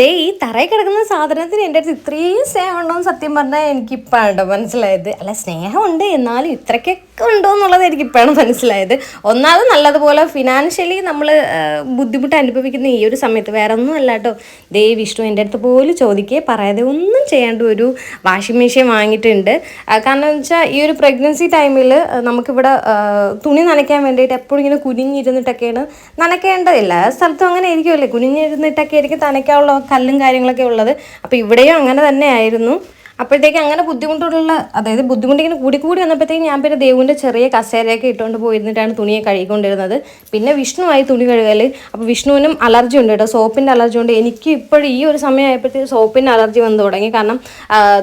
ദേ ഈ തറയിൽ കിടക്കുന്ന സാധനത്തിന് എന്റെ അടുത്ത് ഇത്രയും സ്നേഹം ഉണ്ടോയെന്ന് സത്യം പറഞ്ഞാൽ എനിക്കിപ്പോഴാണ് മനസ്സിലായത്. അല്ല സ്നേഹമുണ്ട് എന്നാലും ഇത്രയ്ക്കൊക്കെ ഉണ്ടോ എന്നുള്ളത് എനിക്കിപ്പോഴാണ് മനസ്സിലായത്. ഒന്നാമത് നല്ലതുപോലെ ഫിനാൻഷ്യലി നമ്മൾ ബുദ്ധിമുട്ട് അനുഭവിക്കുന്ന ഈ ഒരു സമയത്ത് വേറെ ഒന്നും അല്ല കേട്ടോ. ദേ വിഷ്ണു എന്റെ അടുത്ത് പോലും ചോദിക്കേ പറയാതെ ഒന്നും ചെയ്യാണ്ട് ഒരു വാഷിംഗ് മെഷീൻ വാങ്ങിയിട്ടുണ്ട്. കാരണം എന്ന് വെച്ചാൽ ഈ ഒരു പ്രഗ്നൻസി ടൈമിൽ നമുക്കിവിടെ തുണി നനയ്ക്കാൻ വേണ്ടിയിട്ട് എപ്പോഴും ഇങ്ങനെ കുനിഞ്ഞിരുന്നിട്ടൊക്കെയാണ് നനയ്ക്കേണ്ടതില്ല സ്ഥലത്തും അങ്ങനെ ആയിരിക്കുമല്ലേ കുനിഞ്ഞിരുന്നിട്ടൊക്കെ ആയിരിക്കും നനയ്ക്കാനുള്ള കല്ലും കാര്യങ്ങളൊക്കെ ഉള്ളത്. അപ്പോൾ ഇവിടെയും അങ്ങനെ തന്നെ ആയിരുന്നു അപ്പോഴത്തേക്ക് അങ്ങനെ ബുദ്ധിമുട്ടുള്ള അതായത് ബുദ്ധിമുട്ട് ഇങ്ങനെ കൂടി കൂടി വന്നപ്പോഴത്തേക്ക് ഞാൻ പിന്നെ ദേവുവിന്റെ ചെറിയ കസേരയൊക്കെ ഇട്ടുകൊണ്ട് പോയിരുന്നിട്ടാണ് തുണിയെ കഴുകിക്കൊണ്ടിരുന്നത്. പിന്നെ വിഷ്ണുവായി തുണി കഴുകൽ അപ്പോൾ വിഷ്ണുവിനും അലർജി ഉണ്ട് കേട്ടോ. സോപ്പിന്റെ അലർജി ഉണ്ട്. എനിക്ക് ഇപ്പോഴും ഈ ഒരു സമയമായപ്പോഴത്തേക്ക് സോപ്പിന്റെ അലർജി വന്നു തുടങ്ങി. കാരണം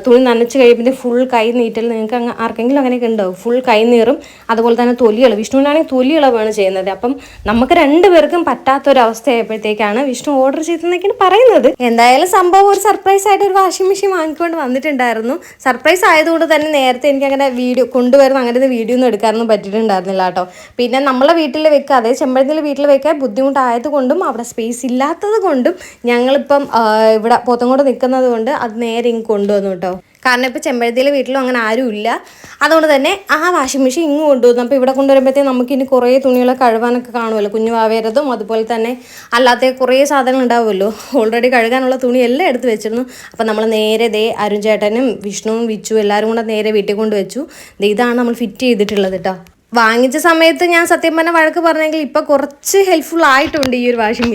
തുണി നനച്ച് കഴിയുമ്പോൾ ഫുൾ കൈ നീറ്റൽ നിങ്ങൾക്ക് അങ്ങ് ആർക്കെങ്കിലും അങ്ങനെയൊക്കെ ഉണ്ടാവും. ഫുൾ കൈ നീറും അതുപോലെ തന്നെ തൊലികൾ വിഷ്ണുവിനാണെങ്കിൽ തൊലിയിളവാണ് ചെയ്യുന്നത്. അപ്പം നമുക്ക് രണ്ടുപേർക്കും പറ്റാത്തൊരവസ്ഥയായപ്പോഴത്തേക്കാണ് വിഷ്ണു ഓർഡർ ചെയ്തെന്നൊക്കെയാണ് പറയുന്നത്. എന്തായാലും സംഭവം ഒരു സർപ്രൈസ് ആയിട്ട് ഒരു വാഷിംഗ് മെഷീൻ വാങ്ങിക്കൊണ്ട് വന്നിട്ടുണ്ടായിരുന്നു സർപ്രൈസ് ആയതുകൊണ്ട് തന്നെ നേരത്തെ എനിക്ക് അങ്ങനെ വീഡിയോ കൊണ്ടുവരുന്ന അങ്ങനെ വീഡിയോ ഒന്നും എടുക്കാനൊന്നും പറ്റിയിട്ടുണ്ടായിരുന്നില്ല കേട്ടോ. പിന്നെ നമ്മളെ വീട്ടിൽ വെക്കുക അതേ ചെമ്പഴത്തിൽ വീട്ടിൽ വെക്കാൻ ബുദ്ധിമുട്ടായത് കൊണ്ടും അവിടെ സ്പേസ് ഇല്ലാത്തത് കൊണ്ടും ഞങ്ങളിപ്പം ഇവിടെ പോത്തങ്കോട് നിൽക്കുന്നത് കൊണ്ട് അത് നേരെ ഇങ്ങ് കൊണ്ടുവന്നു കേട്ടോ. കാരണം ഇപ്പോൾ ചെമ്പഴത്തിയിലെ വീട്ടിലും അങ്ങനെ ആരുമില്ല അതുകൊണ്ട് തന്നെ ആ വാഷിംഗ് മെഷീൻ ഇങ്ങ് കൊണ്ടുവന്നു. അപ്പോൾ ഇവിടെ കൊണ്ടുവരുമ്പോഴത്തേക്ക് നമുക്ക് ഇനി കുറേ തുണികളെ കഴുകാനൊക്കെ കാണുമല്ലോ കുഞ്ഞു വാവേരതും അതുപോലെ തന്നെ അല്ലാത്ത കുറേ സാധനങ്ങൾ ഉണ്ടാവുമല്ലോ. ഓൾറെഡി കഴുകാനുള്ള തുണി എല്ലാം എടുത്ത് വെച്ചിരുന്നു. അപ്പോൾ നമ്മൾ നേരെ ദേ അരുൺ ചേട്ടനും വിഷ്ണുവും വിച്ചു എല്ലാവരും കൂടെ നേരെ വീട്ടിൽ കൊണ്ട് വെച്ചു. ദേ ഇതാണ് നമ്മൾ ഫിറ്റ് ചെയ്തിട്ടുള്ളത് കേട്ടോ വാങ്ങിച്ച സമയത്ത് ഞാൻ സത്യം പറഞ്ഞ വഴക്ക് പറഞ്ഞെങ്കിൽ ഇപ്പം കുറച്ച് ഹെൽപ്ഫുൾ ആയിട്ടുണ്ട് ഈ ഒരു വാഷിംഗ്